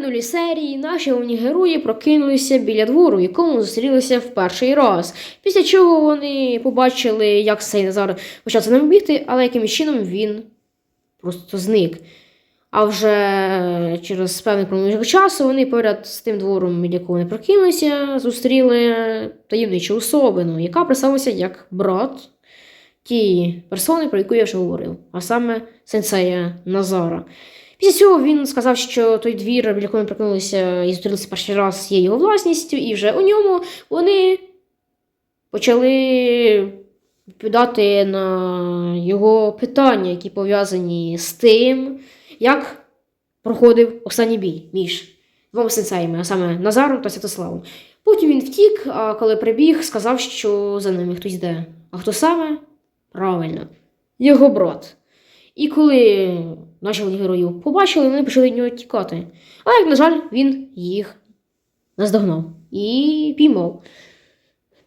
минулій серії наші головні герої прокинулися біля двору, в якому зустрілися в перший раз. Після чого вони побачили, як цей Назар почав за ними бігти, але якимось чином він просто зник. А вже через певний проміжок часу вони поряд з тим двором, біля якого вони прокинулися, зустріли таємничу особину, яка представилася як брат тієї персони, про яку я вже говорив, а саме сенсея Назара. Після цього він сказав, що той двір, біля якого прокинулися і зустрілися перший раз, є його власністю, і вже у ньому вони почали відповідати на його питання, які пов'язані з тим, як проходив останній бій між двома сенсеями, а саме Назаром та Святославом. Потім він втік, а коли прибіг, сказав, що за ними хтось йде. А хто саме? Правильно, його брат. І коли наші головні герої його побачили, вони почали від нього тікати. Але, як на жаль, він їх наздогнав і піймав.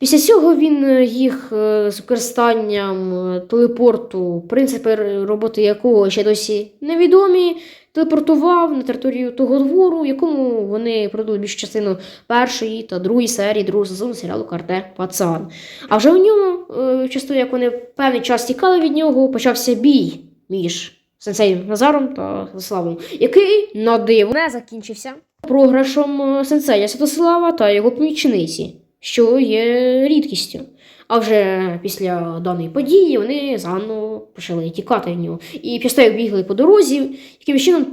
Після цього він е, їх е, з використанням е, телепорту, принципи роботи якого ще досі невідомі, телепортував на територію того двору, в якому вони продали більшу частину першої та другої серії другого сезону серіалу Карте Пацан. А вже у ньому, часто як вони певний час тікали від нього, почався бій між сенсеєм Назаром та Святославом, який на диво не закінчився програшом е, сенсея Святослава та його помічниці, що є рідкістю. А вже після даної події вони заново почали тікати від нього. І після як бігли по дорозі, яким чином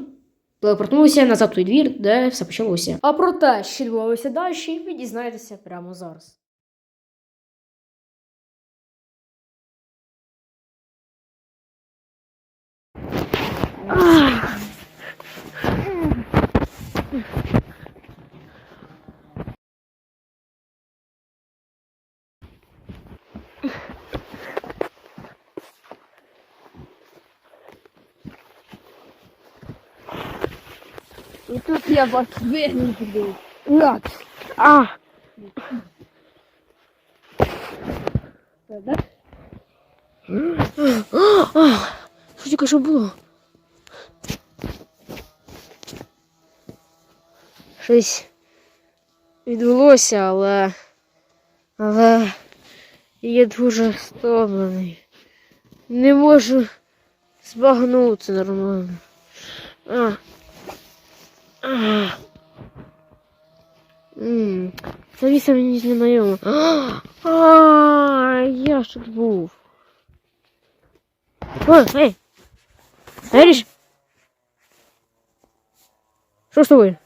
телепортнулися назад в той двір, де все почалося. А про те, що відбувалося далі, ви дізнаєтеся прямо зараз. І тут я вас вигнав туди. Як? А, що тільки що було? Щось відбулося, але. Але я дуже стомлений. Не можу збагнути нормально. А. А. М, Це віса мені знайома. А, я ж тут був. О, ей! Еріш! Що з тобою?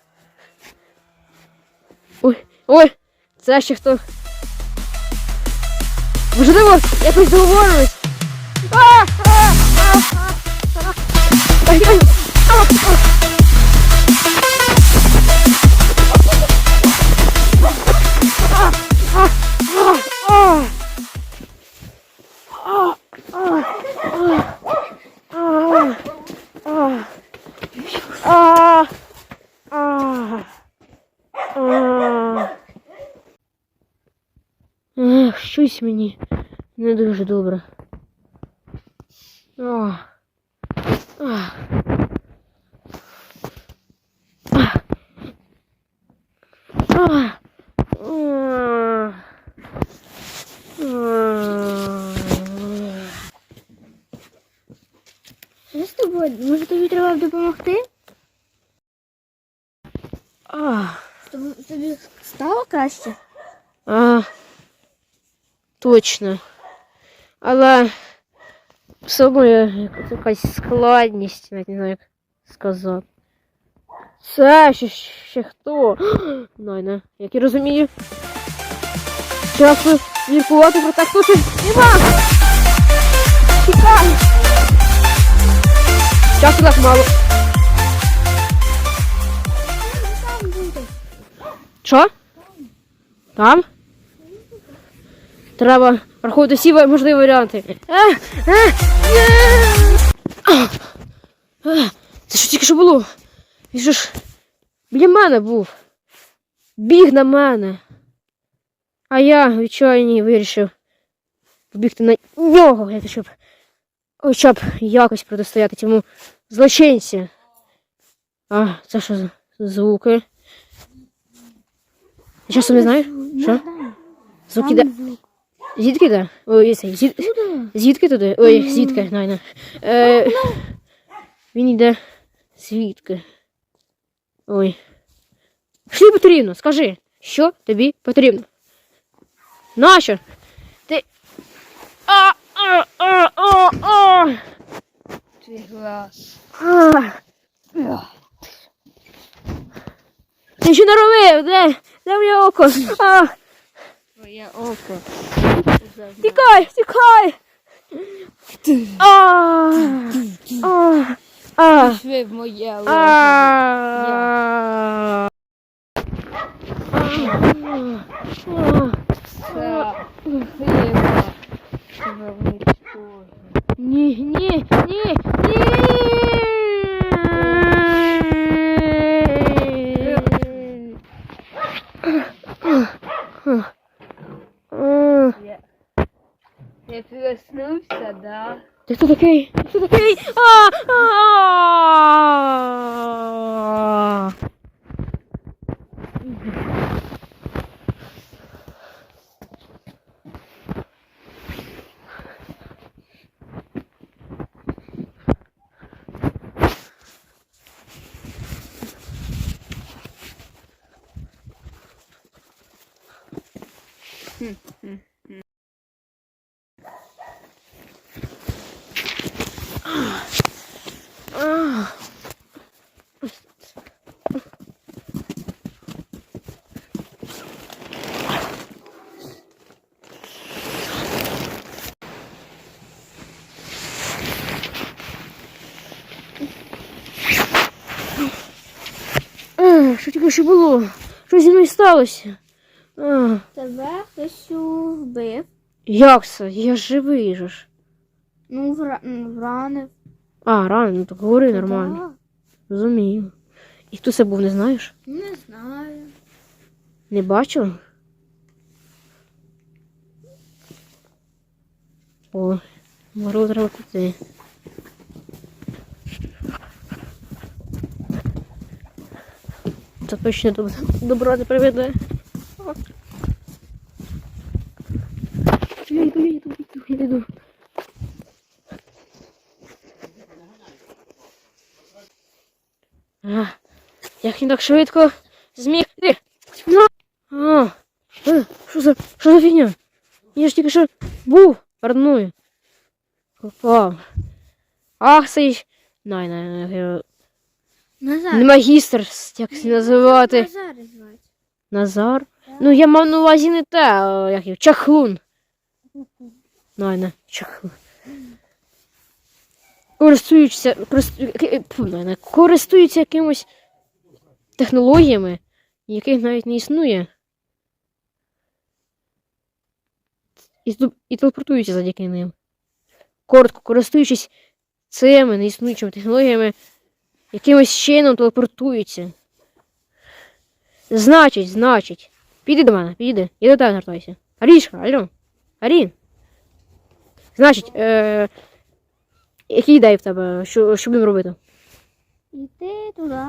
Ой, це ще хто? Можливо, якось договорились? А, а, а, а. Ай, ай, а, а. Ех, щось мені не дуже добре. Ах. Ах. Ах. Ах. Ах. Що з тобою? Може тобі треба допомогти? Ах. Тобі, тобі стало краще? А, точно. Але все одно є якась- якась складність, навіть не знаю, як сказати. Це ще, ще хто? Найна, як я розумію. Часу міркувати про те, хто це Іван! Тікай! Часу так мало. Там буде. Що? Там? Треба проходити всі можливі варіанти. Це що тільки що було? Він же ж біля мене був. Біг на мене. А я в відчаянні вирішив побігти на нього, щоб хоча б якось протистояти цьому злочинці. А, це що за Звуки. Ти часом не знаєш? Що? Звуки де? Звідки де? Ой, звід... звідки туди? Ой, звідки, найна. Е... Він йде звідки? Ой. Що тобі потрібно? Скажи, що тобі потрібно? Нащо? Ти. А, а, а, а, а. Твій глаз. А. Ти що наробив? Де? Де моє око? А, Твоє око. тікай, тікай! Пішли в моє уничтожу. Ні, ні, ні, ні. Я, я проснувся, да? Ти хто такий? Ти хто такий? А! А! А, Що тільки що було? Що зі мною сталося? А, Тебе хтось вбив. як це? Я живий же ж. Ну, вра... вранив. А, рано, ну так говори нормально. Да. Розумію. І хто це був, не знаєш? Не знаю. Не бачив? О, мороз треба піти. Це точно до добра не приведе. Я йду, я йду, я йду, я йду. А, як він так швидко зміг. На! А, е, що за, що за фігня? Я ж тільки що був парною. Попав. Ах, цей... Най, най, най, Назар. не магістр, як це називати. Назар звати. Назар? Ну, я мав на увазі не те, а як його, чахлун. Най, чахлун. Користуються, користу- е, най, най, користуються якимось технологіями, яких навіть не існує. І, і телепортуються завдяки ним. Коротко, користуючись цими неіснуючими технологіями, якимось чином телепортуються. Значить, значить. Піди до мене, піди. Я до тебе звертаюся. Арішка, алло. Арін. Значить, е, які ідеї в тебе? Що, що будемо робити? Іди туди.